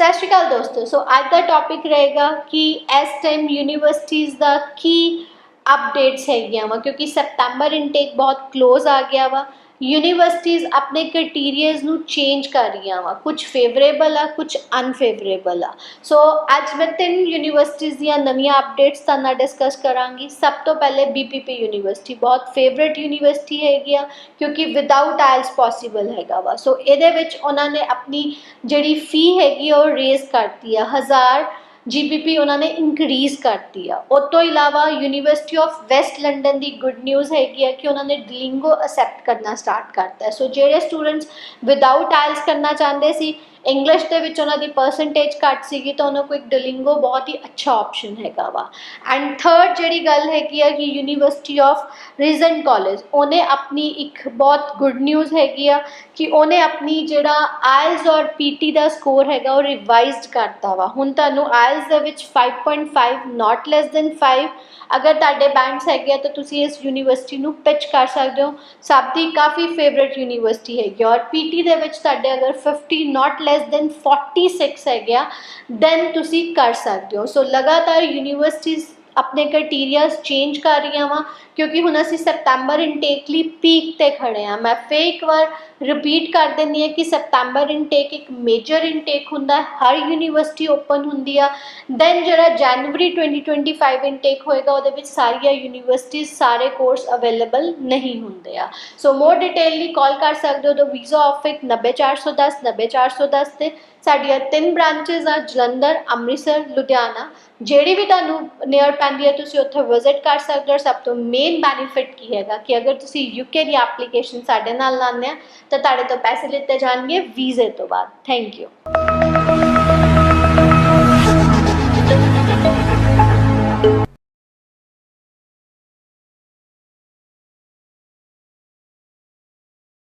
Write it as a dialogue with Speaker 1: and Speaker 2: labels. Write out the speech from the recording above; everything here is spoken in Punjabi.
Speaker 1: ਸਤਿ ਸ਼੍ਰੀ ਅਕਾਲ ਦੋਸਤੋ। ਸੋ ਅੱਜ ਦਾ ਟੌਪਿਕ ਰਹੇਗਾ ਕਿ ਇਸ ਟਾਈਮ ਯੂਨੀਵਰਸਿਟੀਜ਼ ਦਾ ਕੀ ਅਪਡੇਟਸ ਹੈਗੀਆਂ ਵਾ, ਕਿਉਂਕਿ ਸਤੰਬਰ ਇਨਟੇਕ ਬਹੁਤ ক্লোਜ਼ ਆ ਗਿਆ ਵਾ। ਯੂਨੀਵਰਸਿਟੀਜ਼ ਆਪਣੇ ਕ੍ਰਾਈਟੇਰੀਆਜ਼ ਨੂੰ ਚੇਂਜ ਕਰ ਰਹੀਆਂ ਵਾ। ਕੁਝ ਫੇਵਰੇਬਲ ਆ ਕੁਝ ਅਨਫੇਵਰੇਬਲ ਆ। ਸੋ ਅੱਜ ਮੈਂ ਤਿੰਨ ਯੂਨੀਵਰਸਿਟੀਜ਼ ਦੀਆਂ ਨਵੀਆਂ ਅਪਡੇਟਸ ਤੁਹਾਡੇ ਨਾਲ ਡਿਸਕਸ ਕਰਾਂਗੀ। ਸਭ ਤੋਂ ਪਹਿਲੇ ਬੀਪੀਪੀ ਯੂਨੀਵਰਸਿਟੀ ਬਹੁਤ ਫੇਵਰੇਟ ਯੂਨੀਵਰਸਿਟੀ ਹੈਗੀ ਆ, ਕਿਉਂਕਿ ਵਿਦਆਊਟ ਆਇਲਸ ਪੋਸੀਬਲ ਹੈਗਾ ਵਾ। ਸੋ ਇਹਦੇ ਵਿੱਚ ਉਹਨਾਂ ਨੇ ਆਪਣੀ ਜਿਹੜੀ ਫੀ ਹੈਗੀ ਆ, ਉਹ ਰੇਜ਼ ਕਰਤੀ ਆ। 1000 ਜੀਬੀਪੀ ਉਹਨਾਂ ਨੇ ਇਨਕਰੀਜ਼ ਕਰਤੀ ਆ। ਉਸ ਤੋਂ ਇਲਾਵਾ ਯੂਨੀਵਰਸਿਟੀ ਆਫ ਵੈਸਟ ਲੰਡਨ ਦੀ ਗੁੱਡ ਨਿਊਜ਼ ਹੈਗੀ ਆ ਕਿ ਉਹਨਾਂ ਨੇ ਡਲਿੰਗੋ ਅਸੈਪਟ ਕਰਨਾ ਸਟਾਰਟ ਕਰਤਾ ਹੈ। ਸੋ ਜਿਹੜੇ ਸਟੂਡੈਂਟਸ ਵਿਦਆਊਟ ਆਇਲਸ ਕਰਨਾ ਚਾਹੁੰਦੇ ਸੀ ਇੰਗਲਿਸ਼ ਦੇ ਵਿੱਚ ਉਹਨਾਂ ਦੀ ਪਰਸੈਂਟੇਜ ਘੱਟ ਸੀਗੀ, ਤਾਂ ਉਹਨਾਂ ਕੋਲ ਇੱਕ ਡਲਿੰਗੋ ਬਹੁਤ ਹੀ ਅੱਛਾ ਆਪਸ਼ਨ ਹੈਗਾ ਵਾ। ਐਂਡ ਥਰਡ ਜਿਹੜੀ ਗੱਲ ਹੈਗੀ ਆ ਕਿ ਯੂਨੀਵਰਸਿਟੀ ਆਫ ਰੀਜਨ ਕਾਲਜ ਉਹਨੇ ਆਪਣੀ ਇੱਕ ਬਹੁਤ ਗੁੱਡ ਨਿਊਜ਼ ਹੈਗੀ ਆ ਕਿ ਉਹਨੇ ਆਪਣੀ ਜਿਹੜਾ ਆਇਲਸ ਔਰ ਪੀਟੀ ਦਾ ਸਕੋਰ ਹੈਗਾ, ਉਹ ਰਿਵਾਈਜ਼ਡ ਕਰਤਾ ਵਾ। ਹੁਣ ਤੁਹਾਨੂੰ ਆਇਲਸ ਦੇ ਵਿੱਚ 5.5 ਨਾਟ ਲੈਸ ਦੈਨ 5 ਅਗਰ ਤੁਹਾਡੇ ਬੈਂਡਸ ਹੈਗੇ ਆ ਤਾਂ ਤੁਸੀਂ ਇਸ ਯੂਨੀਵਰਸਿਟੀ ਨੂੰ ਪਿਚ ਕਰ ਸਕਦੇ ਹੋ। ਸਭ ਦੀ ਕਾਫੀ ਫੇਵਰਿਟ ਯੂਨੀਵਰਸਿਟੀ ਹੈਗੀ ਆ ਔਰ ਪੀਟੀ ਦੇ ਵਿੱਚ ਤੁਹਾਡੇ ਅਗਰ 50 ਨਾਟ ਲੈਸ ਦੈਨ 46 ਹੈਗੇ ਆ ਦੈਨ ਤੁਸੀਂ ਕਰ ਸਕਦੇ ਹੋ। ਸੋ ਲਗਾਤਾਰ ਯੂਨੀਵਰਸਿਟੀਜ਼ ਆਪਣੇ ਕ੍ਰਾਈਟੇਰੀਆਜ਼ ਚੇਂਜ ਕਰ ਰਹੀਆਂ ਵਾਂ, ਕਿਉਂਕਿ ਹੁਣ ਅਸੀਂ ਸਤੰਬਰ ਇਨਟੇਕ ਲਈ ਪੀਕ ਤੇ ਖੜੇ ਆ। ਮੈਂ ਫੇਰ ਇੱਕ ਵਾਰ ਰਿਪੀਟ ਕਰ ਦਿੰਦੀ ਹਾਂ ਕਿ ਸਤੰਬਰ ਇਨਟੇਕ ਇੱਕ ਮੇਜਰ ਇਨਟੇਕ ਹੁੰਦਾ, ਹਰ ਯੂਨੀਵਰਸਿਟੀ ਓਪਨ ਹੁੰਦੀ ਆ। ਦੈਨ ਜਿਹੜਾ ਜਨਵਰੀ 2025 ਇਨਟੇਕ ਹੋਏਗਾ, ਉਹਦੇ ਵਿੱਚ ਸਾਰੀਆਂ ਯੂਨੀਵਰਸਿਟੀਜ਼ ਸਾਰੇ ਕੋਰਸ ਅਵੇਲੇਬਲ ਨਹੀਂ ਹੁੰਦੇ ਆ। ਸੋ ਮੋਰ ਡਿਟੇਲ ਲਈ ਕਾਲ ਕਰ ਸਕਦੇ ਹੋ ਤਾਂ ਵੀਜ਼ਾ ਆਫਿਸ 90410 90410 ਤੇ ਸਾਡੀਆਂ ਤਿੰਨ ਬ੍ਰਾਂਚੇਸ ਆ, ਜਲੰਧਰ, ਅੰਮ੍ਰਿਤਸਰ, ਲੁਧਿਆਣਾ। ਜਿਹੜੀ ਵੀ ਤੁਹਾਨੂੰ ਨੀਅਰ ਪੈਂਦੀ ਹੈ, ਤੁਸੀਂ ਉੱਥੇ ਵਿਜ਼ਿਟ ਕਰ ਸਕਦੇ ਹੋ। ਸਭ ਤੋਂ ਮੇਨ ਬੈਨੀਫਿਟ ਕੀ ਹੈਗਾ ਕਿ ਅਗਰ ਤੁਸੀਂ ਯੂਕੇ ਦੀ ਐਪਲੀਕੇਸ਼ਨ ਸਾਡੇ ਨਾਲ ਲਾਉਂਦੇ ਆ, ਤਾਂ ਤੁਹਾਡੇ ਤੋਂ ਪੈਸੇ ਲਿੱਤੇ ਜਾਣਗੇ ਵੀਜ਼ੇ ਤੋਂ ਬਾਅਦ। Thank you